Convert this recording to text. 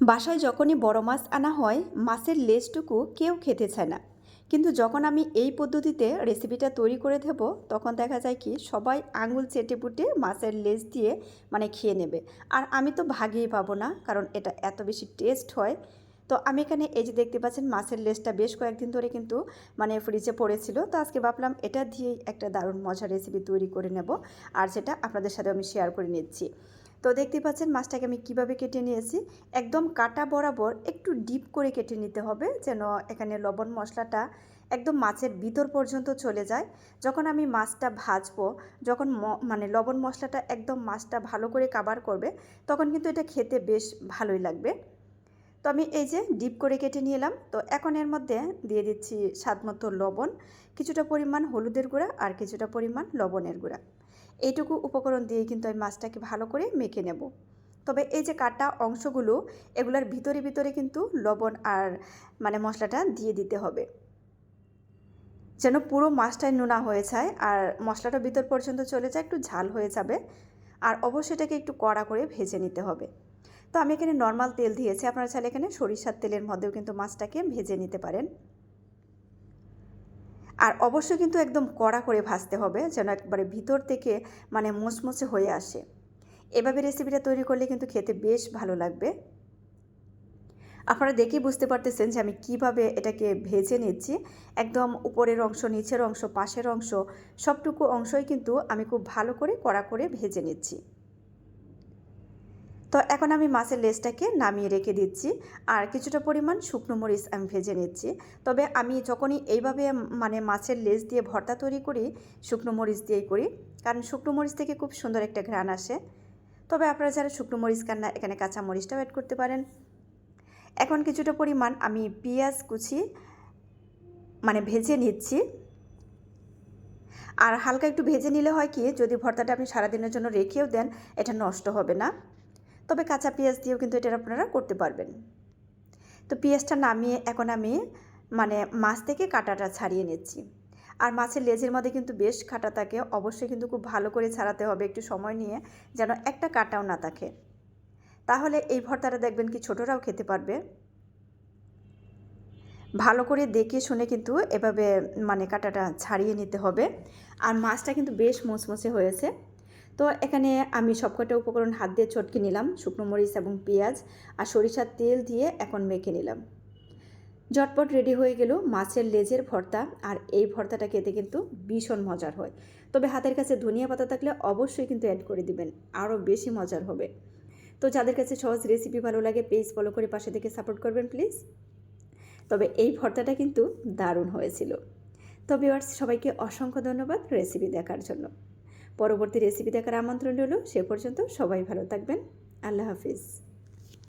বাসায় যখনই বড় মাছ আনা হয়, মাছের লেজটুকু কেউ খেতে চায় না। কিন্তু যখন আমি এই পদ্ধতিতে রেসিপিটা তৈরি করে দেব, তখন দেখা যায় কি, সবাই আঙুল চেটে পুটে মাছের লেজ দিয়ে মানে খেয়ে নেবে। আর আমি তো ভাগিয়ে পাবো না, কারণ এটা এত বেশি টেস্ট হয়। তো আমি এখানে এই যে দেখতে পাচ্ছেন, মাছের লেজটা বেশ কয়েকদিন ধরে কিন্তু মানে ফ্রিজে পড়েছিল। তো আজকে ভাবলাম এটা দিয়েই একটা দারুণ মজার রেসিপি তৈরি করে নেব। আর সেটা আপনাদের সাথে আমি শেয়ার করে নিচ্ছি। তো দেখতে পাচ্ছেন মাছটাকে আমি কীভাবে কেটে নিয়েছি। একদম কাটা বরাবর একটু ডিপ করে কেটে নিতে হবে যেন এখানে লবণ মশলাটা একদম মাছের ভিতর পর্যন্ত চলে যায়। যখন আমি মাছটা ভাজবো, যখন মানে লবণ মশলাটা একদম মাছটা ভালো করে কাবার করবে, তখন কিন্তু এটা খেতে বেশ ভালোই লাগবে। তো আমি এই যে ডিপ করে কেটে নিয়ে এলাম তো এখন এর মধ্যে দিয়ে দিচ্ছি স্বাদ মতো লবণ, কিছুটা পরিমাণ হলুদের গুঁড়া আর কিছুটা পরিমাণ লবণের গুঁড়া। এইটুকু উপকরণ দিয়ে কিন্তু আমি মাছটাকে ভালো করে মেখে নেব। তবে এই যে কাটা অংশগুলো, এগুলোর ভিতরে ভিতরে কিন্তু লবণ আর মানে মশলাটা দিয়ে দিতে হবে। যেন পুরো মাছটাই নোনা হয়ে যায় আর মশলাটা ভিতর পর্যন্ত চলে যায়, একটু ঝাল হয়ে যাবে। আর অবশ্যই এটাকে একটু কড়া করে ভেজে নিতে হবে। তো আমি এখানে নর্মাল তেল দিয়েছি, আপনারা চাইলে এখানে সরিষার তেলের মধ্যেও কিন্তু মাছটাকে ভেজে নিতে পারেন। আর অবশ্যই কিন্তু একদম কড়া করে ভাজতে হবে যেন একবারে ভিতর থেকে মানে মুচমুচে হয়ে আসে। এভাবে রেসিপিটা তৈরি করলে কিন্তু খেতে বেশ ভালো লাগবে। আপনারা দেখেই বুঝতে পারতেছেন যে আমি কীভাবে এটাকে ভেজে নিচ্ছি। একদম উপরের অংশ, নিচের অংশ, পাশের অংশ, সবটুকু অংশই কিন্তু আমি খুব ভালো করে কড়া করে ভেজে নিচ্ছি। তো এখন আমি মাছের লেজটাকে নামিয়ে রেখে দিচ্ছি আর কিছুটা পরিমাণ শুকনো মরিচ আমি ভেজে নিচ্ছি। তবে আমি যখনই এইভাবে মানে মাছের লেজ দিয়ে ভর্তা তৈরি করি, শুকনো মরিচ দিয়েই করি, কারণ শুকনো মরিচ থেকে খুব সুন্দর একটা ঘ্রাণ আসে। তবে আপনারা যারা শুকনো মরিচ খান না, এখানে কাঁচা মরিচটাও অ্যাড করতে পারেন। এখন কিছুটা পরিমাণ আমি পেঁয়াজ কুচি মানে ভেজে নিচ্ছি। আর হালকা একটু ভেজে নিলে হয় কি, যদি ভর্তাটা আপনি সারাদিনের জন্য রেখেও দেন, এটা নষ্ট হবে না। তবে কাঁচা পেঁয়াজ দিয়েও কিন্তু এটা আপনারা করতে পারবেন। তো পেঁয়াজটা নামিয়ে, এখন আমি মানে মাছ থেকে কাঁটাটা ছাড়িয়ে নিচ্ছি। আর মাছের লেজের মধ্যে কিন্তু বেশ কাটা থাকে, অবশ্যই কিন্তু খুব ভালো করে ছাড়াতে হবে একটু সময় নিয়ে যেন একটা কাটাও না থাকে। তাহলে এই ভর্তাটা দেখবেন কি ছোটরাও খেতে পারবে। ভালো করে দেখে শুনে কিন্তু এভাবে মানে কাটাটা ছাড়িয়ে নিতে হবে। আর মাছটা কিন্তু বেশ মুচমুচে হয়েছে। তো এখানে আমি সবকটা উপকরণ হাত দিয়ে চটকে নিলাম, শুকনো মরিচ এবং পেঁয়াজ আর সরিষার তেল দিয়ে এখন মেখে নিলাম। ঝটপট রেডি হয়ে গেল মাছের লেজের ভর্তা আর এই ভর্তাটা খেতে কিন্তু ভীষণ মজার হয়। তবে হাতের কাছে ধনিয়া পাতা থাকলে অবশ্যই কিন্তু অ্যাড করে দিবেন, আরও বেশি মজার হবে। তো যাদের কাছে সহজ রেসিপি ভালো লাগে পেজ ফলো করে পাশে থেকে সাপোর্ট করবেন প্লিজ তবে এই ভর্তাটা কিন্তু দারুণ হয়েছিল। তো ভিউয়ার্স সবাইকে অসংখ্য ধন্যবাদ রেসিপি দেখার জন্য। পরবর্তী রেসিপি দেখার আমন্ত্রণ রইল সে পর্যন্ত সবাই ভালো থাকবেন। আল্লাহ হাফিজ।